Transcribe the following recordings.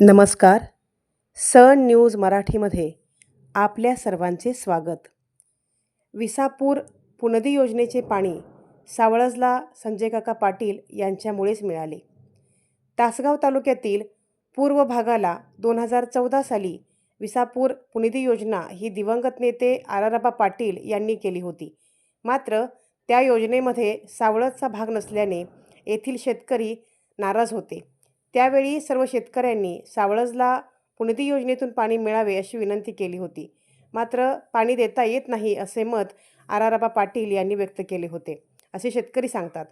नमस्कार. सन न्यूज मराठीमध्ये आपल्या सर्वांचे स्वागत. विसापूर पुनदी योजनेचे पाणी सावळजला संजय काका पाटील यांच्यामुळेच मिळाले. तासगाव तालुक्यातील पूर्व भागाला दोन हजार चौदा साली विसापूर पुनिदी योजना ही दिवंगत नेते आराराबा पाटील यांनी केली होती. मात्र त्या योजनेमध्ये सावळजचा भाग नसल्याने येथील शेतकरी नाराज होते. त्यावेळी सर्व शेतकऱ्यांनी सावळजला पुनदी योजनेतून पाणी मिळावे अशी विनंती केली होती. मात्र पाणी देता येत नाही असे मत आराराबा पाटील यांनी व्यक्त केले होते. असे शेतकरी सांगतात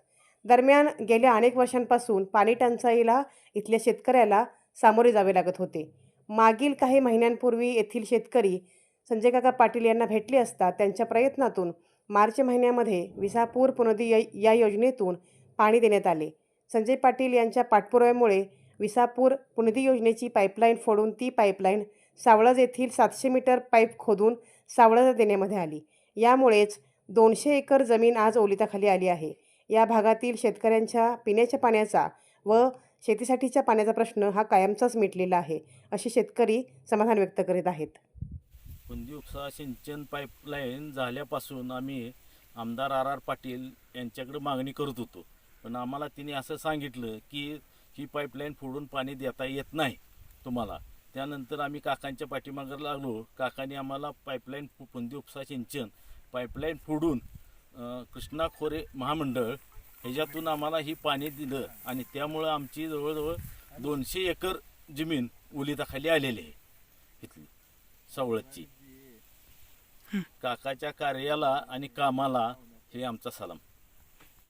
दरम्यान गेल्या अनेक वर्षांपासून पाणी टंचाईला इथल्या शेतकऱ्याला सामोरे जावे लागत होते. मागील काही महिन्यांपूर्वी येथील शेतकरी संजय काका पाटील यांना भेटले असता त्यांच्या प्रयत्नातून मार्च महिन्यामध्ये विसापूर पुनदी या योजनेतून पाणी देण्यात आले. संजय पाटील यांच्या पाठपुराव्यामुळे विसापूर पुनदी योजनेची पाईपलाईन फोडून ती पाईपलाईन सावळज येथील सातशे मीटर पाईप खोदून सावळज देण्यामध्ये आली. यामुळेच दोनशे एकर जमीन आज ओलिताखाली आली आहे. या भागातील शेतकऱ्यांच्या पिण्याच्या पाण्याचा व शेतीसाठीच्या पाण्याचा प्रश्न हा कायमचाच मिटलेला आहे असे शेतकरी समाधान व्यक्त करीत आहेत. पुंदी उपसा सिंचन पाईपलाईन झाल्यापासून आम्ही आमदार आर आर पाटील यांच्याकडे मागणी करत होतो. पण आम्हाला तिने असं सांगितलं की ही पाईपलाईन फोडून पाणी देता येत नाही तुम्हाला. त्यानंतर आम्ही काकांच्या पाठीमागे लागलो. काकांनी आम्हाला पाईपलाईन पुंदी उपसा सिंचन पाईपलाईन फोडून कृष्णा खोरे महामंडळ ह्याच्यातून आम्हाला ही पाणी दिलं आणि त्यामुळं आमची जवळजवळ दोनशे एकर जमीन ओलिताखाली आलेली आहे. इथली सावळतची. काकाच्या कार्याला आणि कामाला हे आमचा सलाम.